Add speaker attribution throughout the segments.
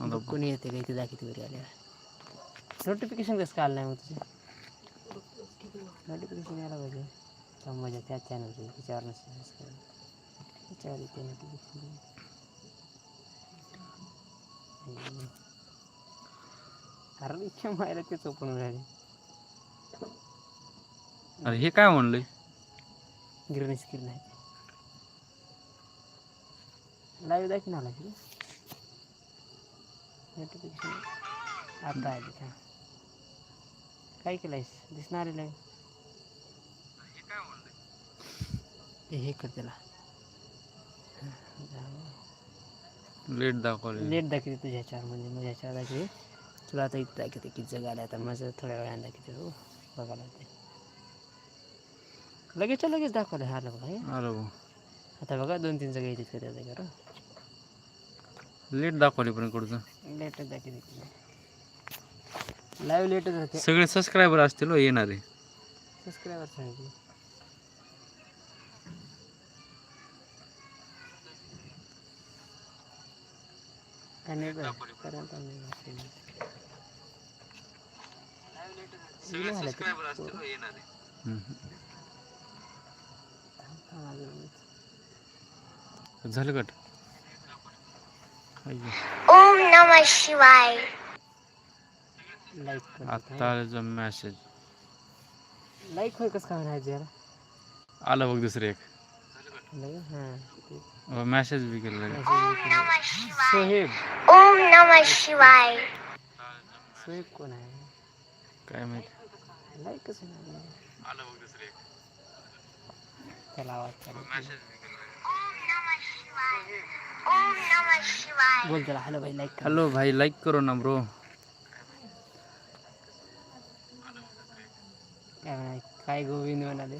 Speaker 1: हा कोणी येते का दाखवते नोटिफिकेशन कसं काय आलं नाही मग तुझे नोटिफिकेशन यायला पाहिजे तर त्या चॅनलचे त्याच्यावर नसेल त्याच्यावर येते नोटिफिकेशन अरे इच्छा मायला तेच ओपन राहिले
Speaker 2: अरे हे काय म्हणलंय
Speaker 1: ग्रीन स्क्रीन आहे लाईव्ह दाखव ना की नोटिफिकेशन आता आली का काय केलंयस दिसणार आहे लाईव्ह हे? हे कर त्याला
Speaker 2: लेट दाखवले
Speaker 1: लेट दाखवते तुझ्या ह्याच्यावर म्हणजे माझ्या ह्याच्यावर दाखवते तुला आता इथं दाखवते किती जग आलं आता माझं थोड्या वेळाने दाखवते हो। बघायला ते लगेच लगेच दाखवलं हा बघा हे. आता बघा दोन तीन जागा येतात का त्या जागेवर
Speaker 2: लेट दाखवले पण कडचं
Speaker 1: लेटच दाखवते लाईव्ह लेटच होते
Speaker 2: सगळे सबस्क्रायबर असतील हो येणारे
Speaker 1: सबस्क्रायबर सांगितले कनेक्ट पर्यंत नाही दाखवले. Live झालं ते.
Speaker 2: हम्म.
Speaker 1: थांब अजून.
Speaker 2: झालं कट अय्यो.
Speaker 3: ओम नमः शिवाय।
Speaker 2: आत्ता आल्याचा मेसेज
Speaker 1: लाईक होय कसं काय यार?
Speaker 2: आलं बघ दुसरं एक।
Speaker 1: हाँ
Speaker 2: मेसेज बी केलं
Speaker 1: सोहेब।
Speaker 3: ओम नमः शिवाय।
Speaker 1: सोहेब कोण आहे
Speaker 2: काय माहिती
Speaker 1: लाईक कसं नाही
Speaker 2: आलं बघ दुसरं एक।
Speaker 1: त्याला आवाज़ चालू कर.
Speaker 3: ओम नमः शिवाय।
Speaker 1: बोल त्याला हॅलो भाई कर।
Speaker 2: हॅलो भाई लाईक करो ना ब्रो
Speaker 1: काय काय गोविंद म्हणाले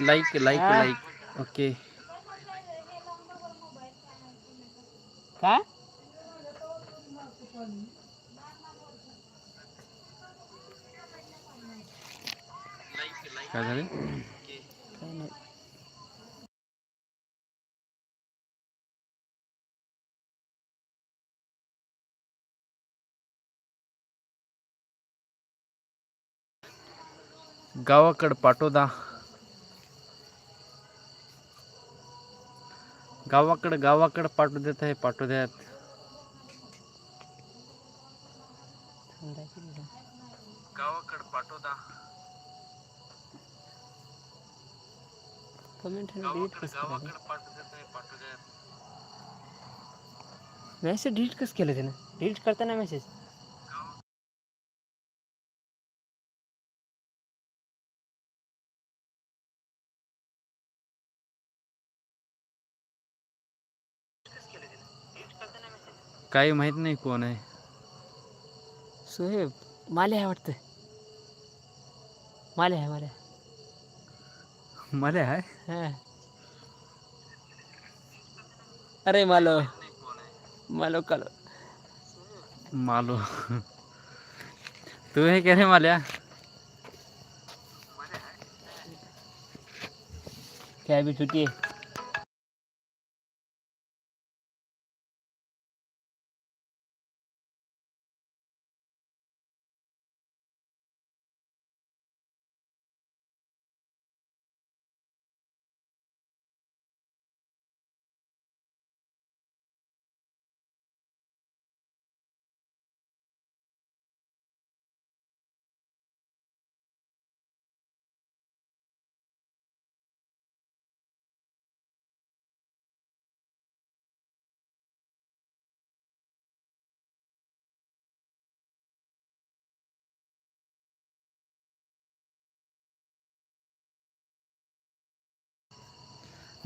Speaker 2: लाईक लाईक
Speaker 1: हा?
Speaker 2: लाईक ओके
Speaker 1: काय
Speaker 2: काय झाले गावाकड पाठोदा गावाकड गावाकड पाठवू देत आहे पाठवू द्यात. गावाकड पाठोदा
Speaker 1: कमेंट डिलीट कसं केलं
Speaker 2: पाठवू देत आहे पाठवू द्यात.
Speaker 1: मेसेज डिलीट कसं केलं त्यानं? डिलीट करताना मेसेज
Speaker 2: काही माहित नाही कोण आहे.
Speaker 1: सोहेब माले आहे वाटतं माले आहे माले
Speaker 2: मला आहे?
Speaker 1: हाँ. अरे मालो. मालो कालो.
Speaker 2: मालो. तू हे क्या रे माल्या?
Speaker 1: क्या अभी छुट्टी है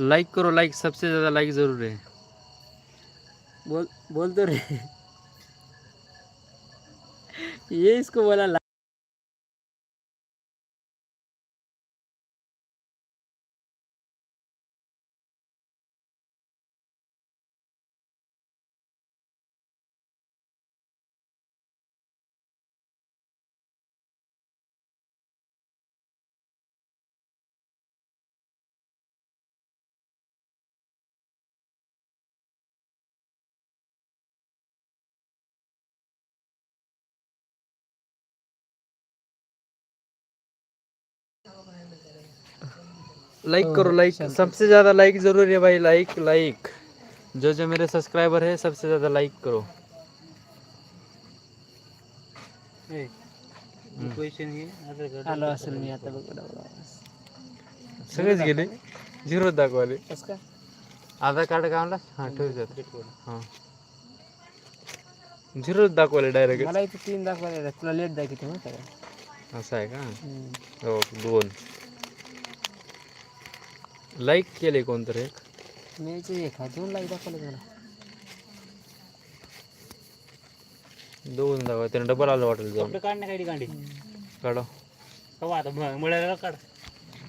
Speaker 2: लाइक करो लाइक सबसे ज़्यादा लाइक ज़रूर है।
Speaker 1: बोल बोल तो रे ये इसको बोला
Speaker 2: लाइक करो लाइक सबसे ज़्यादा लाइक ज़रूरी है भाई लाइक लाइक जो जो मेरे सब्सक्राइबर है सबसे ज़्यादा लाइक करो।
Speaker 1: आलो असेल मी आता बघ बघा
Speaker 2: सगळेच गेले झिरो दाखवाले आधार कार्ड का आणला हाँ ठेव हाँ। झिरो दाखवले डायरेक्ट
Speaker 1: मला इथे तीन दाखवायला तुला लेट दाखवते
Speaker 2: असं आहे का
Speaker 1: हम्म.
Speaker 2: हो दोन लाईक केले कोणतरी? एक
Speaker 1: मी एक आहे दोन लाईक दाखवले मला
Speaker 2: दोन दाखवा त्याने डबल आलं वाटेल जाऊन
Speaker 4: काढ ना काही कांडी
Speaker 2: काढा.
Speaker 4: हो आता? मुळ्याला काढ.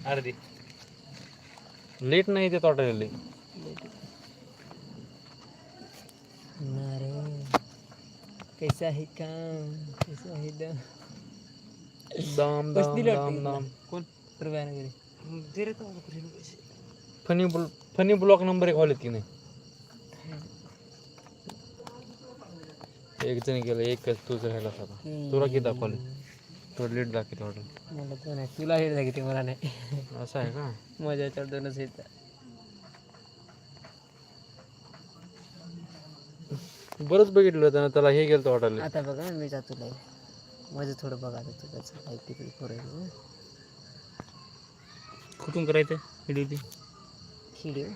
Speaker 4: अर्धी.
Speaker 2: लेट नाही ते
Speaker 1: अरे कैसा आहे काम? कैसा आहे दम?
Speaker 2: दाम
Speaker 1: बस
Speaker 2: दाम
Speaker 1: दिलं
Speaker 2: दाम
Speaker 1: वाटतं
Speaker 2: दाम.
Speaker 1: कोण? रुपयानं घरी
Speaker 4: दे रे तो पैसे?
Speaker 2: फनी बुल फनी ब्लॉक नंबर एक हॉल की नाही। एक जण गेलं एकच तुझं राहिला होता तुला किती दाखवले तुला लेट दाखवते हॉटेल
Speaker 1: मला तर नाही तुला हे दाखवते मला नाही
Speaker 2: असं आहे का
Speaker 1: मजाच्या दोनच येत
Speaker 2: बरंच बघितलं होतं ना? त्याला हे गेलं हॉटेल
Speaker 1: आता बघा मी जातो लाईव्ह माझं थोडं बघा आता तुझ्याचं लाईव्ह किती पोरं
Speaker 4: कुठून करायचं व्हिडिओ
Speaker 1: व्हिडिओ